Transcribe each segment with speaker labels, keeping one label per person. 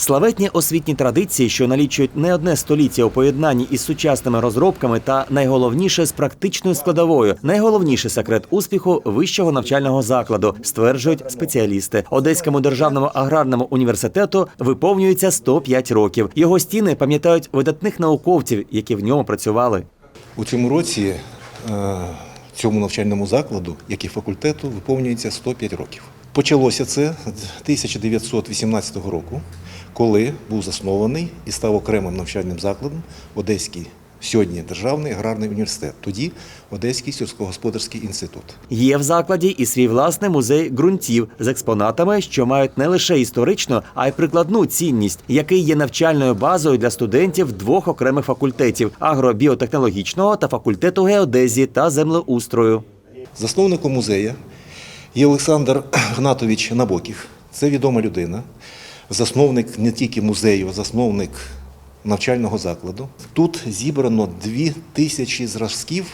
Speaker 1: Славетні освітні традиції, що налічують не одне століття у поєднанні із сучасними розробками, та найголовніше з практичною складовою, найголовніший секрет успіху вищого навчального закладу, стверджують спеціалісти. Одеському державному аграрному університету виповнюється 105 років. Його стіни пам'ятають видатних науковців, які в ньому працювали.
Speaker 2: У цьому році е, цьому навчальному закладу, як і факультету, виповнюється 105 років. Почалося це з 1918 року, коли був заснований і став окремим навчальним закладом Одеський сьогодні державний аграрний університет, тоді Одеський сільськогосподарський інститут.
Speaker 1: Є в закладі і свій власний музей ґрунтів з експонатами, що мають не лише історичну, а й прикладну цінність, який є навчальною базою для студентів двох окремих факультетів агробіотехнологічного та факультету геодезії та землеустрою.
Speaker 2: Засновником музею є Олександр Гнатович Набоків. Це відома людина, засновник не тільки музею, а засновник навчального закладу. Тут зібрано дві тисячі зразків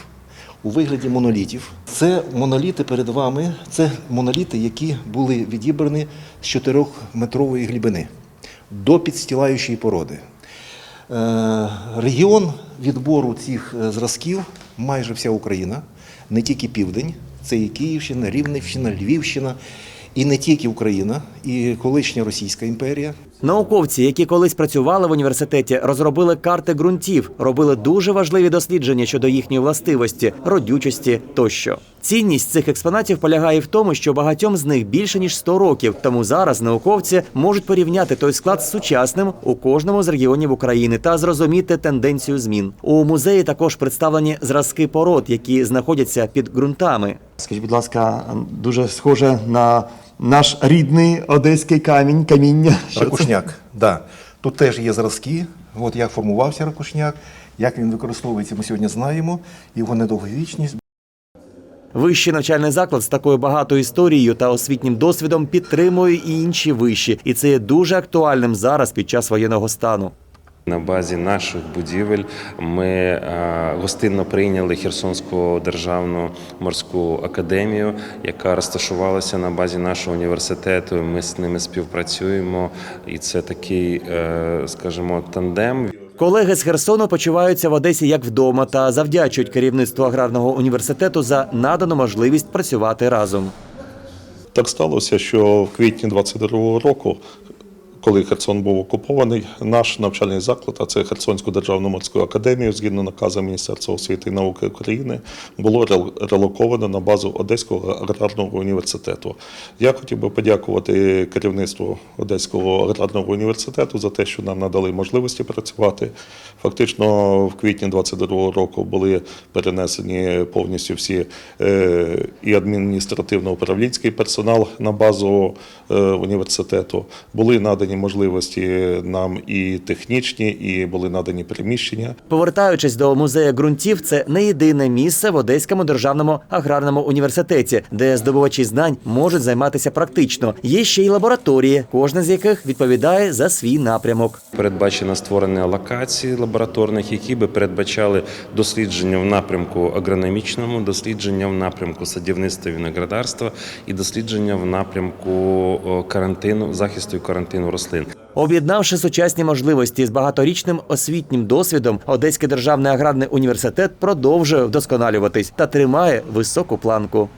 Speaker 2: у вигляді монолітів. Це моноліти перед вами, це моноліти, які були відібрані з 4-метрової глибини до підстілаючої породи. Е, Регіон відбору цих е, зразків майже вся Україна, не тільки південь, це і Київщина, Рівненщина, Львівщина, і не тільки Україна, і колишня Російська імперія.
Speaker 1: Науковці, які колись працювали в університеті, розробили карти ґрунтів, робили дуже важливі дослідження щодо їхньої властивості, родючості тощо. Цінність цих експонатів полягає в тому, що багатьом з них більше ніж 100 років. Тому зараз науковці можуть порівняти той склад з сучасним у кожному з регіонів України та зрозуміти тенденцію змін. У музеї також представлені зразки пород, які знаходяться під ґрунтами.
Speaker 3: Скажіть, будь ласка, дуже схоже на наш рідний одеський камінь, каміння. Що це?
Speaker 2: Ракушняк, да. Тут теж є зразки, от як формувався ракушняк, як він використовується, ми сьогодні знаємо, його недовговічність.
Speaker 1: Вищий навчальний заклад з такою багатою історією та освітнім досвідом підтримує і інші вищі, і це є дуже актуальним зараз під час воєнного стану.
Speaker 4: На базі наших будівель ми е, гостинно прийняли Херсонську державну морську академію, яка розташувалася на базі нашого університету. Ми з ними співпрацюємо, і це такий, е, скажімо, тандем.
Speaker 1: Колеги з Херсону почуваються в Одесі як вдома та завдячують керівництву аграрного університету за надану можливість працювати разом.
Speaker 5: Так сталося, що в квітні 22-го року, коли Херсон був окупований, наш навчальний заклад, а це Херсонську державну морську академію, згідно наказу Міністерства освіти і науки України, було релоковано на базу Одеського аграрного університету. Я хотів би подякувати керівництву Одеського аграрного університету за те, що нам надали можливості працювати. Фактично, в квітні 22-го року були перенесені повністю всі е, і адміністративно-управлінський персонал на базу е, університету. Були надані можливості нам і технічні, і були надані приміщення.
Speaker 1: Повертаючись до музею ґрунтів, це не єдине місце в Одеському державному аграрному університеті, де здобувачі знань можуть займатися практично. Є ще й лабораторії, кожна з яких відповідає за свій напрямок.
Speaker 4: Передбачено створення локацій лабораторних, які би передбачали дослідження в напрямку агрономічному, дослідження в напрямку садівництва і виноградарства і дослідження в напрямку карантину, захисту і карантину рослин.
Speaker 1: Об'єднавши сучасні можливості з багаторічним освітнім досвідом, Одеський державний аграрний університет продовжує вдосконалюватись та тримає високу планку.